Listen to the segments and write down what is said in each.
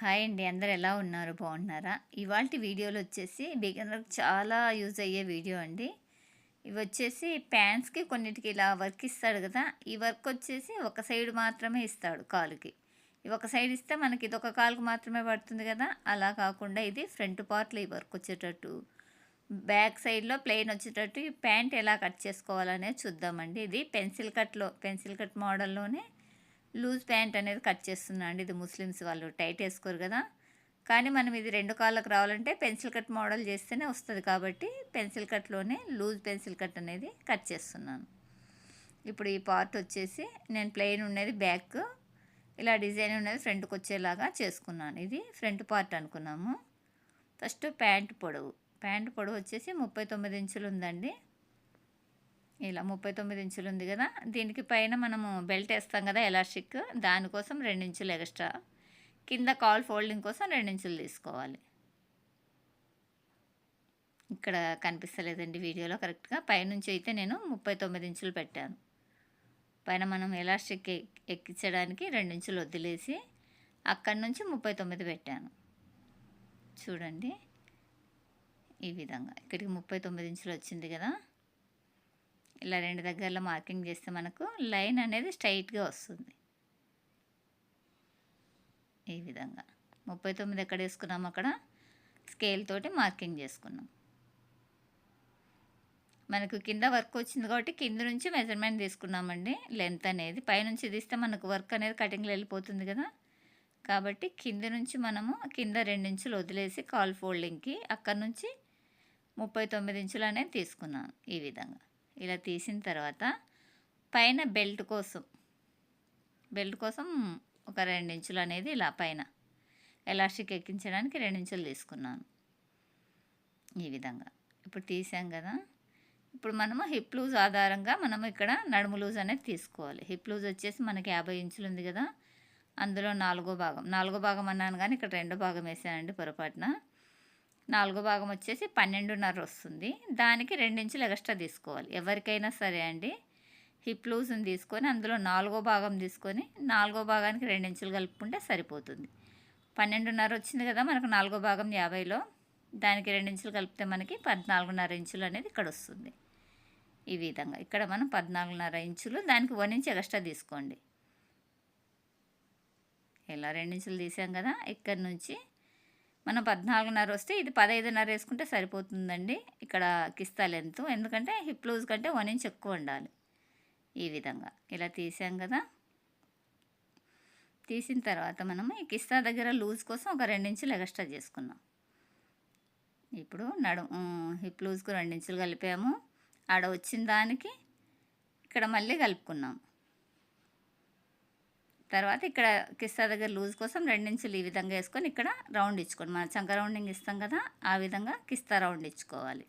Hi అండి. అందరు ఎలా ఉన్నారు? బాగున్నారా? ఇవాళ వీడియోలో వచ్చేసి బిగినర్కి చాలా యూజ్ అయ్యే వీడియో అండి. ఇవి వచ్చేసి ప్యాంట్స్కి కొన్నిటికి ఇలా వర్క్ ఇస్తాడు కదా ఈ వర్క్ వచ్చేసి ఒక సైడ్ మాత్రమే ఇస్తాడు కాలుకి. ఇవి ఒక సైడ్ ఇస్తే మనకి ఇది ఒక కాలుకు మాత్రమే పడుతుంది కదా అలా కాకుండా ఇది ఫ్రంట్ పార్ట్లో ఈ వర్క్ వచ్చేటట్టు బ్యాక్ సైడ్లో ప్లెయిన్ వచ్చేటట్టు ఈ ప్యాంట్ ఎలా కట్ చేసుకోవాలనేది చూద్దామండి. ఇది పెన్సిల్ కట్లో పెన్సిల్ కట్ మోడల్లోనే లూజ్ ప్యాంట్ అనేది కట్ చేస్తున్నా అండి. ఇది ముస్లిమ్స్ వాళ్ళు టైట్ వేసుకోరు కదా. కానీ మనం ఇది రెండు కాళ్ళకు రావాలంటే పెన్సిల్ కట్ మోడల్ చేస్తేనే వస్తుంది కాబట్టి పెన్సిల్ కట్లోనే లూజ్ పెన్సిల్ కట్ అనేది కట్ చేస్తున్నాను. ఇప్పుడు ఈ పార్ట్ వచ్చేసి నేను ప్లెయిన్ ఉన్నది బ్యాక్. ఇలా డిజైన్ ఉన్నది ఫ్రంట్కి వచ్చేలాగా చేసుకున్నాను. ఇది ఫ్రంట్ పార్ట్ అనుకున్నాము. ఫస్ట్ ప్యాంట్ పొడవు. ప్యాంట్ పొడవు వచ్చేసి ముప్పై తొమ్మిది ఇంచులు ఉందండి. ఇలా ముప్పై తొమ్మిది ఇంచులు ఉంది కదా దీనికి పైన మనము బెల్ట్ వేస్తాం కదా ఎలాస్టిక్ దానికోసం రెండు ఇంచులు ఎక్స్ట్రా. కింద కాల్ ఫోల్డింగ్ కోసం రెండు ఇంచులు తీసుకోవాలి. ఇక్కడ కనిపిస్తలేదండి వీడియోలో కరెక్ట్గా పైనుంచి అయితే నేను ముప్పై తొమ్మిది ఇంచులు పెట్టాను. పైన మనం ఎలాస్టిక్ ఎక్కించడానికి రెండు ఇంచులు వదిలేసి అక్కడి నుంచి ముప్పై తొమ్మిది పెట్టాను. చూడండి ఈ విధంగా. ఇక్కడికి ముప్పై తొమ్మిది ఇంచులు వచ్చింది కదా ఇలా రెండు దగ్గరలో మార్కింగ్ చేస్తే మనకు లైన్ అనేది స్ట్రైట్గా వస్తుంది. ఈ విధంగా. ముప్పై తొమ్మిది ఎక్కడ వేసుకున్నాము అక్కడ స్కేల్ తోటి మార్కింగ్ చేసుకున్నాం. మనకు కింద వర్క్ వచ్చింది కాబట్టి కింద నుంచి మెజర్మెంట్ తీసుకున్నామండి. లెంత్ అనేది. పైనుంచి తీస్తే మనకు వర్క్ అనేది కటింగ్లో వెళ్ళిపోతుంది కదా. కాబట్టి కింద నుంచి మనము కింద రెండు ఇంచులు వదిలేసి కాల్ ఫోల్డింగ్కి అక్కడ నుంచి ముప్పై తొమ్మిది ఇంచులు అనేది తీసుకున్నాను ఈ విధంగా. ఇలా తీసిన తర్వాత పైన బెల్ట్ కోసం బెల్ట్ కోసం ఒక రెండు ఇంచులు అనేది ఇలా పైన ఎలాస్టిక్ ఎక్కించడానికి రెండించులు తీసుకున్నాను ఈ విధంగా. ఇప్పుడు తీసాం కదా. ఇప్పుడు మనము హిప్ లూజ్ ఆధారంగా మనము ఇక్కడ నడుము లూజ్ అనేది తీసుకోవాలి. హిప్ లూజ్ వచ్చేసి మనకి యాభై ఇంచులు ఉంది కదా. అందులో నాలుగో భాగం నాలుగో భాగం అన్నాను కానీ ఇక్కడ రెండో భాగం వేసానండి పొరపాటున. నాలుగో భాగం వచ్చేసి పన్నెండున్నర వస్తుంది. దానికి రెండించులు ఎక్స్ట్రా తీసుకోవాలి. ఎవరికైనా సరే అండి. హిప్ లూజ్ని తీసుకొని అందులో నాలుగో భాగం తీసుకొని నాలుగో భాగానికి రెండించులు కలుపుకుంటే సరిపోతుంది. పన్నెండున్నర వచ్చింది కదా మనకు నాలుగో భాగం యాభైలో. దానికి రెండించులు కలిపితే మనకి పద్నాలుగున్నర ఇంచులు అనేది ఇక్కడ వస్తుంది. ఈ విధంగా ఇక్కడ మనం పద్నాలుగున్నర ఇంచులు దానికి వన్ ఇంచ్ ఎక్స్ట్రా తీసుకోండి. ఇలా రెండించులు తీసాం కదా. ఇక్కడ నుంచి మనం పద్నాలుగున్నర వస్తే ఇది పదహైదున్నర వేసుకుంటే సరిపోతుందండి. ఇక్కడ కిస్తా లెంత్. ఎందుకంటే హిప్ లూజ్ కంటే వన్ ఇంచ్ ఎక్కువ ఉండాలి ఈ విధంగా. ఇలా తీసాం కదా. తీసిన తర్వాత మనము ఈ కిస్తా దగ్గర లూజ్ కోసం ఒక రెండించులు ఎక్స్ట్రా చేసుకున్నాం ఇప్పుడు నడు హిప్ లూజ్కు రెండించులు కలిపాము. ఆడ వచ్చిన దానికి ఇక్కడ మళ్ళీ కలుపుకున్నాం. తర్వాత ఇక్కడ కిస్తా దగ్గర లూజ్ కోసం రెండించులు ఈ విధంగా వేసుకొని ఇక్కడ రౌండ్ ఇచ్చుకోండి. మన చంక రౌండింగ్ ఇస్తాం కదా ఆ విధంగా కిస్తా రౌండ్ ఇచ్చుకోవాలి.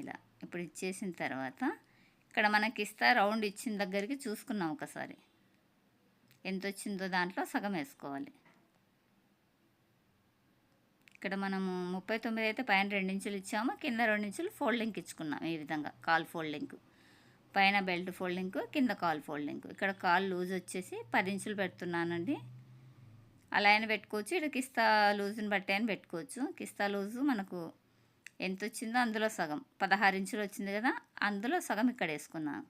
ఇలా ఇప్పుడు ఇచ్చేసిన తర్వాత ఇక్కడ మన కిస్తా రౌండ్ ఇచ్చిన దగ్గరికి చూసుకున్నాం ఒకసారి. ఎంత వచ్చిందో దాంట్లో సగం వేసుకోవాలి. ఇక్కడ మనము ముప్పై తొమ్మిది అయితే పైన రెండించులు ఇచ్చాము కింద రెండించులు ఫోల్డింగ్కి ఇచ్చుకున్నాం ఈ విధంగా కాల్ ఫోల్డింగ్. పైన బెల్ట్ ఫోల్డింగ్ కింద కాల్ ఫోల్డింగ్. ఇక్కడ కాల్ లూజ్ వచ్చేసి పది ఇంచులు పెడుతున్నానండి. అలా అయినా పెట్టుకోవచ్చు ఇక్కడ కిస్తా లూజ్ని బట్టి అయినా పెట్టుకోవచ్చు. కిస్తా లూజు మనకు ఎంత వచ్చిందో అందులో సగం. పదహారు ఇంచులు వచ్చింది కదా అందులో సగం ఇక్కడ వేసుకున్నాను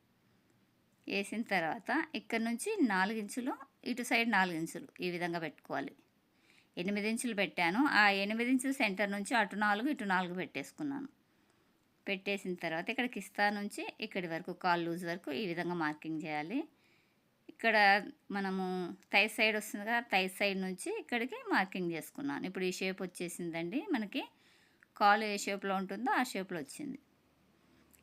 వేసిన తర్వాత ఇక్కడ నుంచి నాలుగు ఇంచులు ఇటు సైడ్ నాలుగు ఇంచులు ఈ విధంగా పెట్టుకోవాలి. ఎనిమిది ఇంచులు పెట్టాను. ఆ ఎనిమిది ఇంచులు సెంటర్ నుంచి అటు నాలుగు ఇటు నాలుగు పెట్టేసుకున్నాను. పెట్టేసిన తర్వాత ఇక్కడ కిస్తా నుంచి ఇక్కడి వరకు కాల్ లూజ్ వరకు ఈ విధంగా మార్కింగ్ చేయాలి. ఇక్కడ మనము థై సైడ్ వస్తుంది కదా థై సైడ్ నుంచి ఇక్కడికి మార్కింగ్ చేసుకున్నాను. ఇప్పుడు ఈ షేప్ వచ్చేసిందండి. మనకి కాలు ఏ షేప్లో ఉంటుందో ఆ షేప్లో వచ్చింది.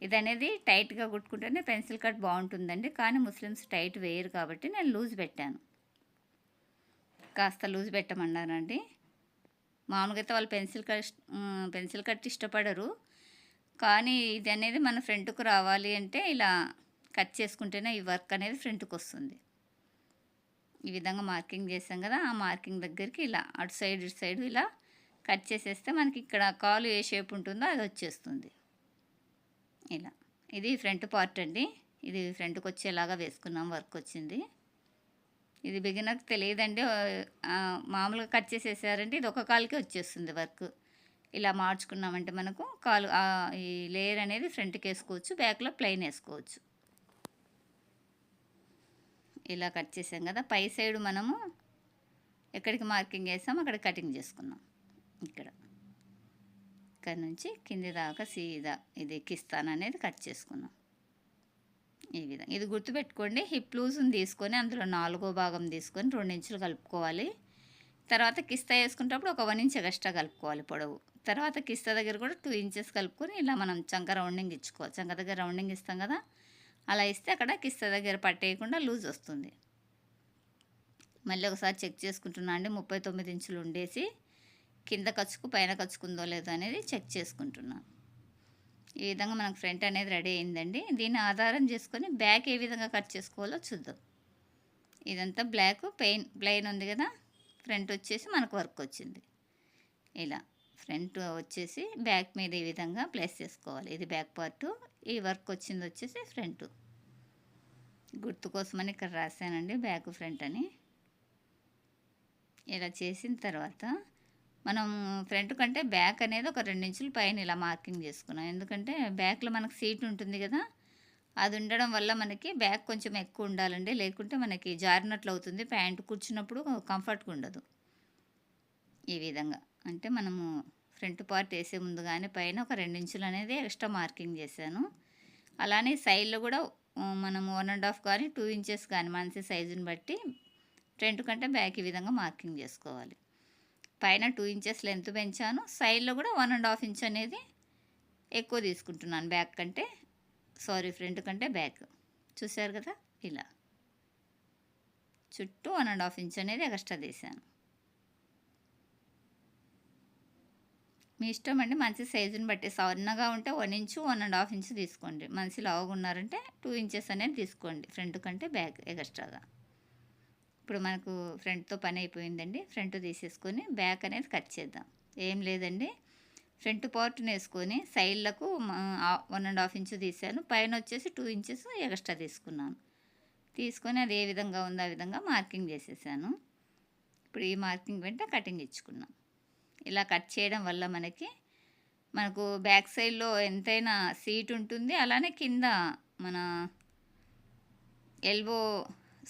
ఇది అనేది టైట్గా కుట్టుకుంటేనే పెన్సిల్ కట్ బాగుంటుందండి. కానీ ముస్లిమ్స్ టైట్ వేయరు కాబట్టి నేను లూజ్ పెట్టాను. కాస్త లూజ్ పెట్టమన్నారండి మామూలుగా అయితే వాళ్ళు పెన్సిల్ కట్ పెన్సిల్ కట్ ఇష్టపడరు. కానీ ఇది అనేది మన ఫ్రంట్కు రావాలి అంటే ఇలా కట్ చేసుకుంటేనే ఈ వర్క్ అనేది ఫ్రంట్కి వస్తుంది. ఈ విధంగా మార్కింగ్ చేసాం కదా ఆ మార్కింగ్ దగ్గరికి ఇలా అటు సైడ్ ఇటు సైడ్ ఇలా కట్ చేసేస్తే మనకి ఇక్కడ కాలు ఏ షేప్ ఉంటుందో అది వచ్చేస్తుంది. ఇలా. ఇది ఫ్రంట్ పార్ట్ అండి. ఇది ఫ్రంట్కి వచ్చేలాగా వేసుకున్నాం వర్క్ వచ్చింది. ఇది బిగినర్కి తెలియదండి. మామూలుగా కట్ చేసేసారంటే ఇది ఒక కాలుకే వచ్చేస్తుంది వర్క్. ఇలా మార్చుకున్నామంటే మనకు కాలు ఈ లేయర్ అనేది ఫ్రంట్కి వేసుకోవచ్చు బ్యాక్లో ప్లెయిన్ వేసుకోవచ్చు. ఇలా కట్ చేసాం కదా పై సైడ్ మనము ఎక్కడికి మార్కింగ్ వేసాం అక్కడ కటింగ్ చేసుకున్నాం. ఇక్కడ. ఇక్కడ నుంచి కింది దాకా సీదా ఇది కిస్తాన్ అనేది కట్ చేసుకున్నాం. ఈ విధంగా. ఇది గుర్తుపెట్టుకోండి హిప్ లూజ్ని తీసుకొని అందులో నాలుగో భాగం తీసుకొని రెండు ఇంచులు కలుపుకోవాలి. తర్వాత కిస్తా వేసుకునేటప్పుడు ఒక వన్ ఇంచ్ ఎక్స్ట్రా కలుపుకోవాలి పొడవు. తర్వాత కిస్తా దగ్గర కూడా టూ ఇంచెస్ కలుపుకొని ఇలా మనం చంక రౌండింగ్ ఇచ్చుకోవాలి చంక దగ్గర రౌండింగ్ ఇస్తాం కదా? అలా ఇస్తే అక్కడ కిస్తా దగ్గర పట్టేయకుండా లూజ్ వస్తుంది. మళ్ళీ ఒకసారి చెక్ చేసుకుంటున్నా అండి. ముప్పై తొమ్మిది ఇంచులు ఉండేసి కింద ఖర్చుకు పైన ఖర్చుకుందో లేదో అనేది చెక్ చేసుకుంటున్నాను ఈ విధంగా మనకు ఫ్రంట్ అనేది రెడీ అయిందండి. దీన్ని ఆధారం చేసుకొని బ్యాక్ ఏ విధంగా కట్ చేసుకోవాలో చూద్దాం. ఇదంతా బ్లాక్ పెయిన్ ప్లెయిన్ ఉంది కదా? ఫ్రంట్ వచ్చేసి మనకు వర్క్ వచ్చింది. ఇలా. ఫ్రంట్ వచ్చేసి బ్యాక్ మీద ఈ విధంగా ప్లేస్ చేసుకోవాలి. ఇది బ్యాక్ పార్ట్ ఈ వర్క్ వచ్చింది వచ్చేసి ఫ్రంట్. గుర్తు కోసమని ఇక్కడ రాశానండి బ్యాక్ ఫ్రంట్ అని. ఇలా చేసిన తర్వాత మనం ఫ్రంట్ కంటే బ్యాక్ అనేది ఒక రెండు ఇంచుల పైన ఇలా మార్కింగ్ చేసుకున్నాం. ఎందుకంటే బ్యాక్లో మనకు సీట్ ఉంటుంది కదా అది ఉండడం వల్ల మనకి బ్యాక్ కొంచెం ఎక్కువ ఉండాలండి. లేకుంటే మనకి జారినట్లు అవుతుంది. ప్యాంటు కూర్చున్నప్పుడు కంఫర్ట్గా ఉండదు. ఈ విధంగా. అంటే మనము ఫ్రంట్ పార్ట్ వేసే ముందు కానీ పైన ఒక రెండు ఇంచులు అనేది ఎక్స్ట్రా మార్కింగ్ చేశాను. అలానే సైడ్లో కూడా మనం వన్ అండ్ హాఫ్ కానీ టూ ఇంచెస్ కానీ మనిషి సైజుని బట్టి ఫ్రంట్ కంటే బ్యాక్ ఈ విధంగా మార్కింగ్ చేసుకోవాలి. పైన టూ ఇంచెస్ లెంత్ పెంచాను. సైడ్లో కూడా వన్ అండ్ హాఫ్ ఇంచ్ అనేది ఎక్కువ తీసుకుంటున్నాను బ్యాక్ కంటే సారీ ఫ్రంట్ కంటే బ్యాక్. చూశారు కదా? ఇలా. చుట్టూ వన్ అండ్ హాఫ్ ఇంచ్ అనేది ఎక్స్ట్రా తీసాను. మీ ఇష్టం అండి మంచి సైజుని బట్టి. సన్నగా ఉంటే one inch one and half inch తీసుకోండి. మంచి లావుగా ఉన్నారంటే టూ ఇంచెస్ అనేది తీసుకోండి. ఫ్రంట్ కంటే బ్యాక్ ఎక్స్ట్రాగా. ఇప్పుడు మనకు ఫ్రంట్తో పని అయిపోయిందండి. ఫ్రంట్ తీసేసుకొని బ్యాక్ అనేది కట్ చేద్దాం. ఏం లేదండి. ఫ్రంట్ పార్ట్ని వేసుకొని సైడ్లకు వన్ అండ్ హాఫ్ ఇంచు తీసాను పైన వచ్చేసి టూ ఇంచెస్ ఎక్స్ట్రా తీసుకున్నాను. తీసుకొని అది ఏ విధంగా ఉందో ఆ విధంగా మార్కింగ్ చేసేసాను. ఇప్పుడు ఈ మార్కింగ్ వెంట కటింగ్ ఇచ్చుకున్నాం. ఇలా కట్ చేయడం వల్ల మనకి మనకు బ్యాక్ సైడ్లో ఎంతైనా సీట్ ఉంటుంది. అలానే కింద మన ఎల్బో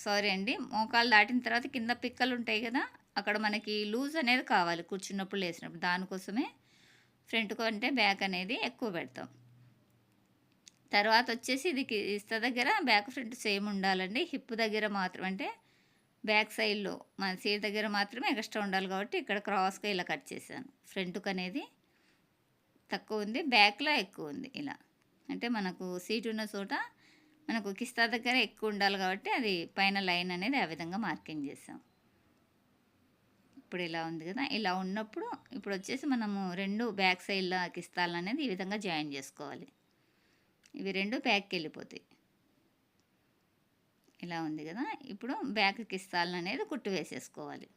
సారీ అండి మోకాలు దాటిన తర్వాత కింద పిక్కలు ఉంటాయి కదా అక్కడ మనకి లూజ్ అనేది కావాలి కూర్చున్నప్పుడు లేచినప్పుడు దానికోసమే ఫ్రంట్ కంటే బ్యాక్ అనేది ఎక్కువ పెడతాం. తర్వాత వచ్చేసి ఇది ఇస్త దగ్గర బ్యాక్ ఫ్రంట్ సేమ్ ఉండాలండి. హిప్ దగ్గర మాత్రం అంటే బ్యాక్ సైడ్లో మన సీట్ దగ్గర మాత్రమే ఎక్స్ట్రా ఉండాలి కాబట్టి ఇక్కడ క్రాస్గా ఇలా కట్ చేశాను. ఫ్రంట్కి అనేది తక్కువ ఉంది బ్యాక్లో ఎక్కువ ఉంది ఇలా. అంటే మనకు సీట్ ఉన్న చోట మనకు కిస్తా దగ్గర ఎక్కువ ఉండాలి కాబట్టి అది పైన లైన్ అనేది ఆ విధంగా మార్కింగ్ చేసాం ఇప్పుడు ఇలా ఉంది కదా ఇలా ఉన్నప్పుడు ఇప్పుడు వచ్చేసి మనము రెండు బ్యాక్ సైడ్లో కిస్తాలు అనేది ఈ విధంగా జాయిన్ చేసుకోవాలి. ఇవి రెండు బ్యాక్కి వెళ్ళిపోతాయి. ఇలా ఉంది కదా. ఇప్పుడు బ్యాక్ కిస్తాలను అనేది కుట్టు వేసేసుకోవాలి.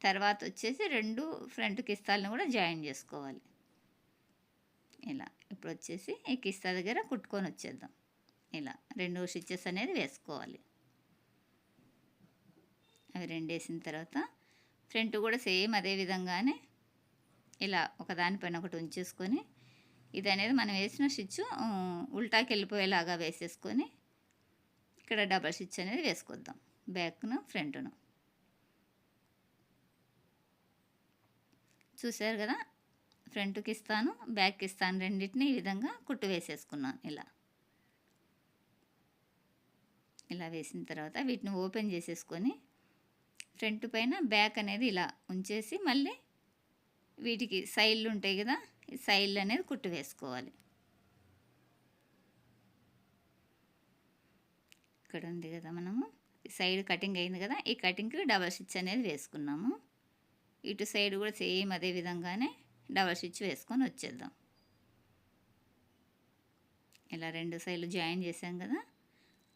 తర్వాత వచ్చేసి రెండు ఫ్రంట్ కిస్తాలను కూడా జాయిన్ చేసుకోవాలి. ఇలా ఇప్పుడు వచ్చేసి ఈ కిస్తా దగ్గర కుట్టుకొని వచ్చేద్దాం. ఇలా రెండు స్టిచ్చెస్ అనేది వేసుకోవాలి. అవి రెండు వేసిన తర్వాత ఫ్రంట్ కూడా సేమ్ అదే విధంగానే ఇలా ఒకదానిపైన ఒకటి ఉంచేసుకొని ఇది అనేది మనం వేసిన స్టిచ్ ఉల్టాకి వెళ్ళిపోయేలాగా వేసేసుకొని ఇక్కడ డబల్ స్టిచ్ అనేది వేసుకొద్దాం. బ్యాక్ను ఫ్రంట్ను. చూసారు కదా? ఫ్రంట్కి ఇస్తాను బ్యాక్కి ఇస్తాను రెండింటిని ఈ విధంగా కుట్టు వేసేసుకున్నాను ఇలా. ఇలా వేసిన తర్వాత వీటిని ఓపెన్ చేసేసుకొని ఫ్రంట్ పైన బ్యాక్ అనేది ఇలా ఉంచేసి మళ్ళీ వీటికి సైడ్లు ఉంటాయి కదా? ఈ సైడ్లు అనేది కుట్టు వేసుకోవాలి. ఇక్కడ ఉంది కదా మనము. సైడ్ కటింగ్ అయింది కదా ఈ కటింగ్కి డబల్ స్టిచ్ అనేది వేసుకున్నాము. ఇటు సైడ్ కూడా సేమ్ అదే విధంగానే డబల్ స్టిచ్ వేసుకొని వచ్చేద్దాం. ఇలా రెండు సైడ్లు జాయిన్ చేసాం కదా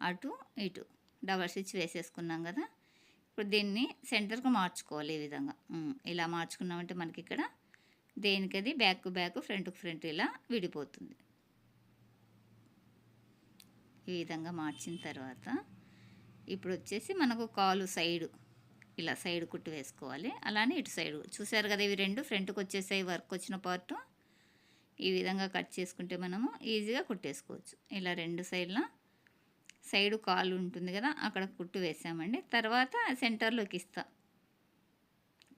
అటు ఇటు డబల్ స్టిచ్ వేసేసుకున్నాం కదా. ఇప్పుడు దీన్ని సెంటర్కి మార్చుకోవాలి ఈ విధంగా. ఇలా మార్చుకున్నామంటే మనకి ఇక్కడ దేనికది బ్యాక్ బ్యాక్ ఫ్రంట్ ఫ్రంట్ ఇలా విడిపోతుంది. ఈ విధంగా మార్చిన తర్వాత ఇప్పుడు వచ్చేసి మనకు కాలు సైడు ఇలా సైడ్ కుట్టు వేసుకోవాలి. అలానే ఇటు సైడు. చూసారు కదా ఇవి రెండు ఫ్రంట్కి వచ్చేసాయి వర్క్ వచ్చిన పార్ట్. ఈ విధంగా కట్ చేసుకుంటే మనము ఈజీగా కుట్టేసుకోవచ్చు. ఇలా రెండు సైడ్ల సైడు కాలు ఉంటుంది కదా అక్కడ కుట్టు వేసామండి. తర్వాత సెంటర్లో కిస్తా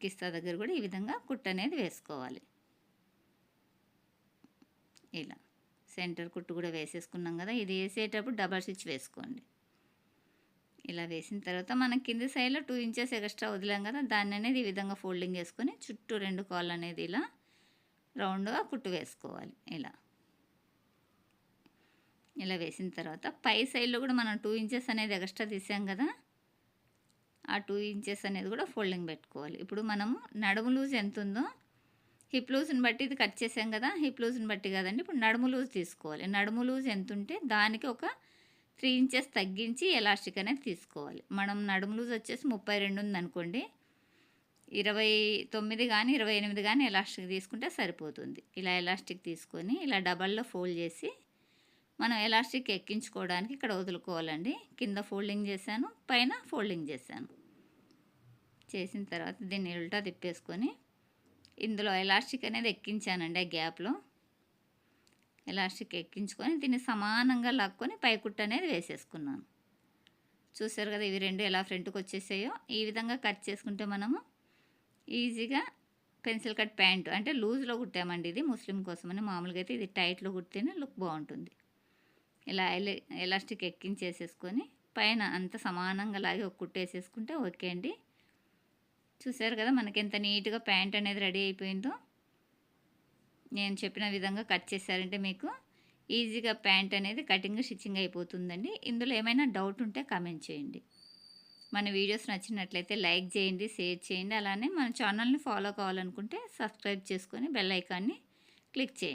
కిస్తా దగ్గర కూడా ఈ విధంగా కుట్టు అనేది వేసుకోవాలి. ఇలా. సెంటర్ కుట్టు కూడా వేసేసుకున్నాం కదా ఇది వేసేటప్పుడు డబల్ స్టిచ్ వేసుకోండి. ఇలా వేసిన తర్వాత మనం కింది సైడ్లో టూ ఇంచెస్ ఎక్స్ట్రా వదిలాం కదా దాన్ని అనేది ఈ విధంగా ఫోల్డింగ్ చేసుకొని చుట్టూ రెండు కాళ్ళు అనేది ఇలా రౌండ్గా కుట్టు వేసుకోవాలి ఇలా. ఇలా వేసిన తర్వాత పై సైడ్లో కూడా మనం టూ ఇంచెస్ అనేది ఎక్స్ట్రా తీసాం కదా ఆ టూ ఇంచెస్ అనేది కూడా ఫోల్డింగ్ పెట్టుకోవాలి. ఇప్పుడు మనము నడుము లూజ్ ఎంత ఉందో హిప్ లూజ్ని బట్టి ఇది కట్ చేసాం కదా హిప్ లూజ్ని బట్టి కదండి. ఇప్పుడు నడుము లూజ్ తీసుకోవాలి. నడుము లూజ్ ఎంత ఉంటే దానికి ఒక త్రీ ఇంచెస్ తగ్గించి ఎలాస్టిక్ అనేది తీసుకోవాలి. మనం నడుము లూజ్ వచ్చేసి ముప్పై రెండు ఉందనుకోండి ఇరవై తొమ్మిది కానీ ఇరవై ఎనిమిది కానీ ఎలాస్టిక్ తీసుకుంటే సరిపోతుంది. ఇలా ఎలాస్టిక్ తీసుకొని ఇలా డబల్లో ఫోల్డ్ చేసి మనం ఎలాస్టిక్ ఎక్కించుకోవడానికి ఇక్కడ వదులుకోవాలండి. కింద ఫోల్డింగ్ చేశాను పైన ఫోల్డింగ్ చేశాను. చేసిన తర్వాత దీన్ని ఉల్టా తిప్పేసుకొని ఇందులో ఎలాస్టిక్ అనేది ఎక్కించానండి ఆ గ్యాప్లో. ఎలాస్టిక్ ఎక్కించుకొని దీన్ని సమానంగా లాక్కొని పైకుట్టు అనేది వేసేసుకున్నాను. చూసారు కదా ఇవి రెండు ఎలా ఫ్రంట్కి వచ్చేసాయో? ఈ విధంగా కట్ చేసుకుంటే మనము ఈజీగా పెన్సిల్ కట్ ప్యాంటు అంటే లూజ్లో కుట్టామండి ఇది ముస్లిం కోసమని. మామూలుగా అయితే ఇది టైట్లో కుడితేనే లుక్ బాగుంటుంది. ఇలా ఎలాస్టిక్ ఎక్కించేసేసుకొని పైన అంత సమానంగా లాగి ఒక కుట్టేసేసుకుంటే ఓకే అండి. చూసారు కదా మనకి ఎంత నీట్గా ప్యాంట్ అనేది రెడీ అయిపోయిందో. నేను చెప్పిన విధంగా కట్ చేశారంటే మీకు ఈజీగా ప్యాంట్ అనేది కటింగ్ స్టిచ్చింగ్ అయిపోతుందండి. ఇందులో ఏమైనా డౌట్ ఉంటే కామెంట్ చేయండి. మన వీడియోస్ నచ్చినట్లయితే లైక్ చేయండి షేర్ చేయండి. అలానే మన ఛానల్ని ఫాలో కావాలనుకుంటే సబ్స్క్రైబ్ చేసుకొని బెల్ ఐకాన్ని క్లిక్ చేయండి.